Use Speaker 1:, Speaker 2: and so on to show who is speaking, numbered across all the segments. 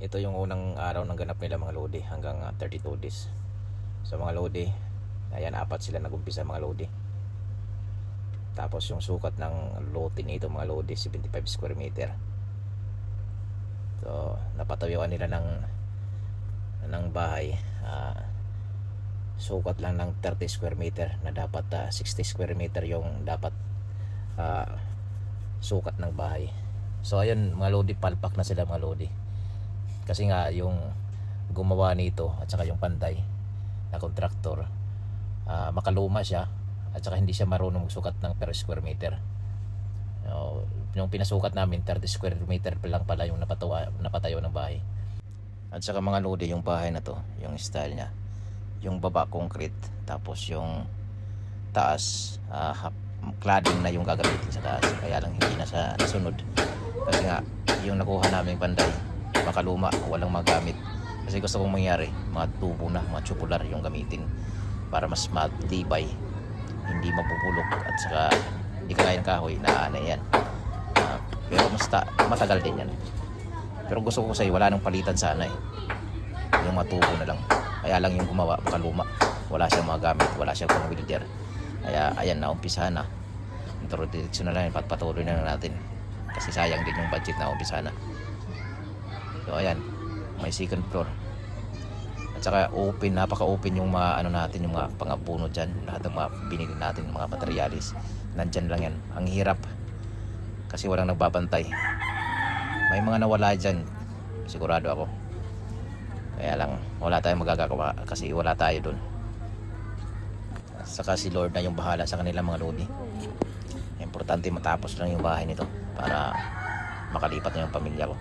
Speaker 1: ito yung unang araw ng ganap nila mga lodi hanggang ah, 32 days. So mga lodi ayan apat sila nagumpisa mga lodi. Tapos yung sukat ng lote nito mga lodi 75 square meter. So napatayuan nila ng ng bahay ah, sukat lang ng 30 square meter na dapat ah, 60 square meter yung dapat ah, sukat ng bahay. So ayun mga lodi palpak na sila mga lodi kasi nga yung gumawa nito at saka yung panday na kontraktor ah, makaluma siya at saka hindi siya marunong magsukat ng per square meter. Yung pinasukat namin 30 square meter pa lang pala yung napatawa, napatayo ng bahay. At saka mga lodi yung bahay na to yung style niya yung baba concrete tapos yung taas hap- cladding na yung gagamitin sa taas. Kaya lang hindi na sa nasunod. Kasi nga yung nakuha namin panday makaluma walang magamit. Kasi gusto kong mangyari mga tubo na mga tubular yung gamitin para mas matibay hindi mabubulok at saka hindi kagaya ng kahoy na ano yan. Ah, pero mas ta- matagal din yan. Pero gusto ko kasi wala nang palitan sana eh. Yung mga tubo na lang. Kaya lang yung gumawa makaluma wala siyang mga gamit wala siyang pang welder kaya ayan na. Umpisahan na introduction na lang patuloy na lang natin. Kasi sayang din yung budget na umpisa na so ayan. May second floor. At saka open napaka open yung mga ano natin yung mga pangapuno dyan. Lahat ng mga binili natin mga materialis. Nandyan lang yan. Ang hirap. Kasi walang nagbabantay. May mga nawala dyan. Sigurado ako. Kaya lang wala tayong magagawa kasi wala tayo at saka si Lord na yung bahala sa kanila mga lodi. Importante matapos lang yung bahay nito para makalipat na yung pamilya ko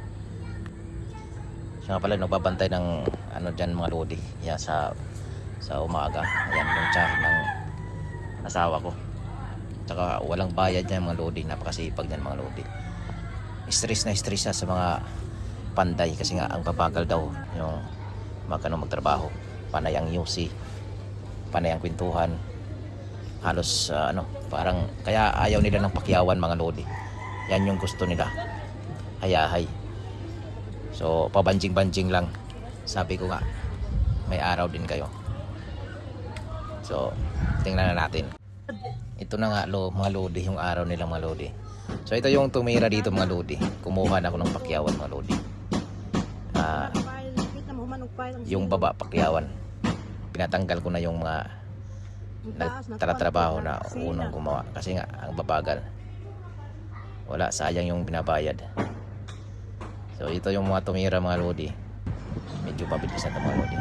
Speaker 1: siya nga pala nagbabantay ng ano dyan mga lodi. Yan sa sa umaga. Ayan yung tsak ng asawa ko. Tsaka walang bayad yan mga lodi. Napakasipag yan mga lodi. Stress na stress siya sa mga panday. Kasi nga ang babagal daw yung magkano magtrabaho. Panay ang UC. Panay ang kwentuhan. Halos ah, ano parang kaya ayaw nila ng pakyawan mga lodi. Yan yung gusto nila. Hayahay so pabanjing banjing lang. Sabi ko nga may araw din kayo. So tingnan na natin. Ito na nga lo, mga lodi yung araw nila mga lodi. So ito yung tumira dito mga lodi. Kumuha na ako ng pakyawan mga lodi. Ah, yung baba pakyawan. Pinatanggal ko na yung mga nagtatrabaho na unang gumawa. Kasi nga ang babagal. Wala sayang yung binabayad so ito yung mga tumira mga lodi. Medyo mabilis na ito mga lodi.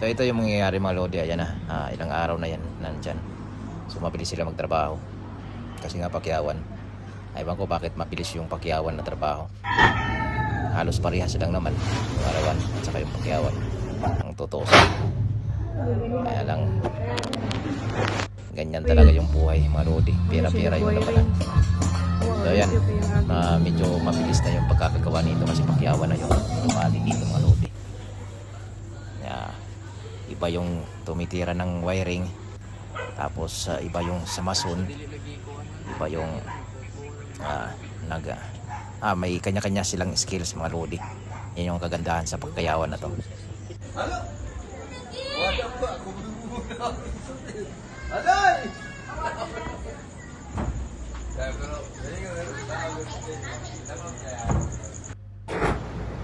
Speaker 1: So ito yung mangyayari mga lodi. Ayan na. Ah, ilang araw na yan nandyan. So mabilis sila magtrabaho. Kasi nga pakyawan aywan ko bakit mabilis yung pakyawan na trabaho. Halos parehas lang naman. Yung arawan at saka yung pakyawan ang totoo kaya lang ganyan talaga yung buhay mga lodi. Pera-pera yung labanan so ayan. Na medyo mabilis na yung pagkakagawa nito kasi pakyawan na yung tumali dito mga lodi kaya iba yung tumitira ng wiring. Tapos ah, iba yung sa mason iba yung ah, nag ah, may kanya-kanya silang skills mga lodi yan yung kagandahan sa pagkayawan na to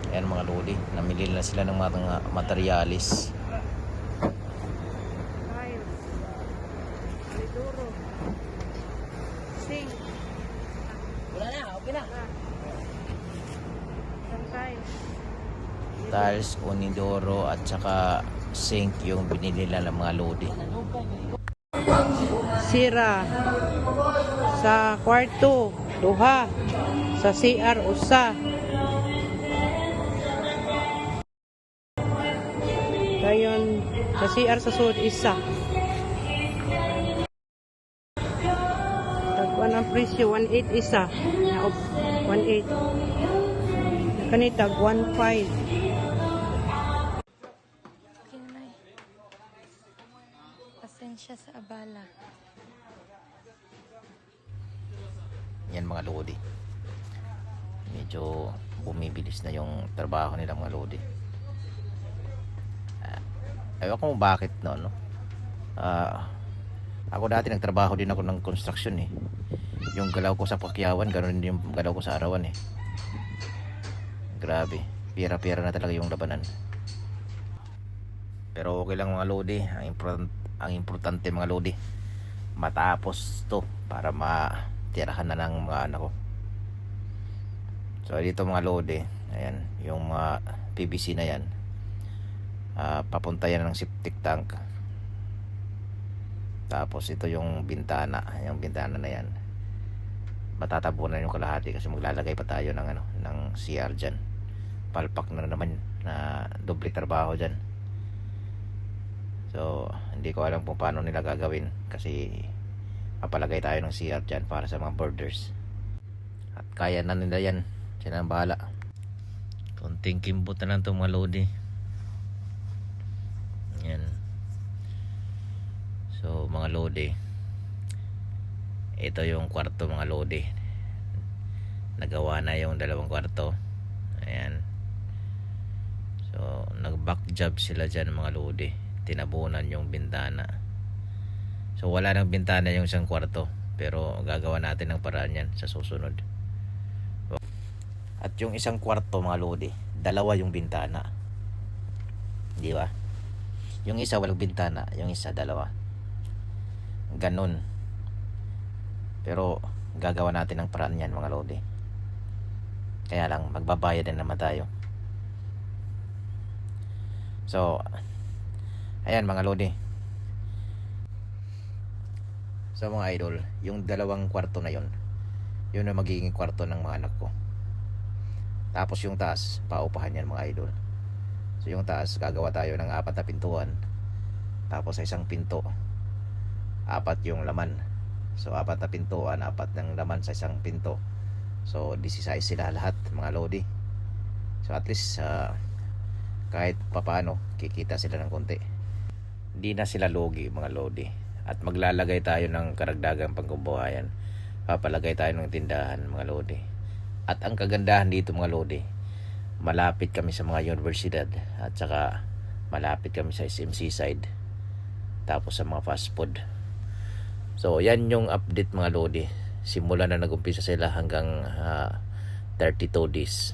Speaker 1: Ayan mga namili na sila ng mga materialis.
Speaker 2: Tiles. Liduro. Sink.
Speaker 3: Wala na, okay na.
Speaker 2: Tiles.
Speaker 1: Tiles, unidoro at saka sink yung binili nila ng mga lodi.
Speaker 2: Sira. Sa kwarto, duha. Sa CR, usa. Dayon, sa CR sa sud isa. Tagkuan ang presyo, 1.8 isa. Na, 1.8. Kanitag, 1.5.
Speaker 4: Kinay. Pasensya sa abala.
Speaker 1: Yan mga lodi. Medyo bumibilis na yung trabaho nila mga lodi ewan ko bakit no no? Ah, ako dati nagtrabaho din ako ng construction eh. Yung galaw ko sa pakyawan ganoon din yung galaw ko sa arawan eh. Grabe. Pira-pira na talaga yung labanan. Pero okay lang mga lodi. Ang, important, ang importante mga lodi matapos to para matirahan na ng mga anak ko. So dito mga lodi ayan yung mga PVC na yan Ah, papunta yan ng septic tank. Tapos ito yung bintana yung bintana na yan. Matatabunan yung kalahati kasi maglalagay pa tayo ng ano ng CR dyan. Palpak na naman na doble trabaho dyan. So hindi ko alam kung paano nila gagawin kasi papalagay tayo ng CR dyan para sa mga borders at kaya na nila yan. Sila ang bahala. Konting kimbot na lang itong mga lodi yan. So mga lodi. Ito yung kwarto mga lodi. Nagawa na yung dalawang kwarto. Ayan. So nag back job sila dyan mga lodi. Tinabunan yung bintana. So wala nang bintana yung isang kwarto pero gagawa natin ng paraan yan sa susunod. At yung isang kwarto mga lodi dalawa yung bintana. Di ba yung isa walang bintana. Yung isa dalawa. Ganun. Pero gagawa natin ng paraan yan mga lodi. Kaya lang magbabayad din naman tayo. So ayan mga lodi. So mga idol yung dalawang kwarto na yun yun ang magiging kwarto ng mga anak ko. Tapos yung taas paupahan yan mga idol so yung taas gagawa tayo ng apat na pintuan. Tapos sa isang pinto apat yung laman. So apat na pintuan apat ng laman sa isang pinto. So 16 sila lahat mga lodi. So at least ah, kahit papano kikita sila ng konti. Hindi na sila logi mga lodi. At maglalagay tayo ng karagdagang pangkubuhayan papalagay tayo ng tindahan mga lodi. At ang kagandahan dito mga lodi malapit kami sa mga universidad at saka malapit kami sa SMC side tapos sa mga fast food. So yan yung update mga lodi. Simula na nagumpisa sila hanggang ah, 32 days.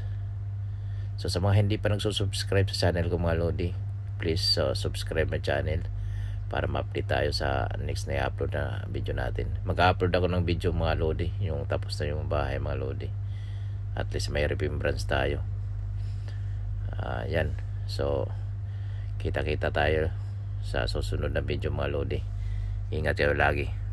Speaker 1: So sa mga hindi pa nagsusubscribe sa channel ko mga lodi please uh, subscribe na channel para ma-update tayo sa next na i-upload na video natin. Mag-upload ako ng video mga lodi yung tapos na yung bahay mga lodi. At least may remembrance tayo Ah, yan. So kita kita tayo sa susunod na video mga lodi. Ingat kayo lagi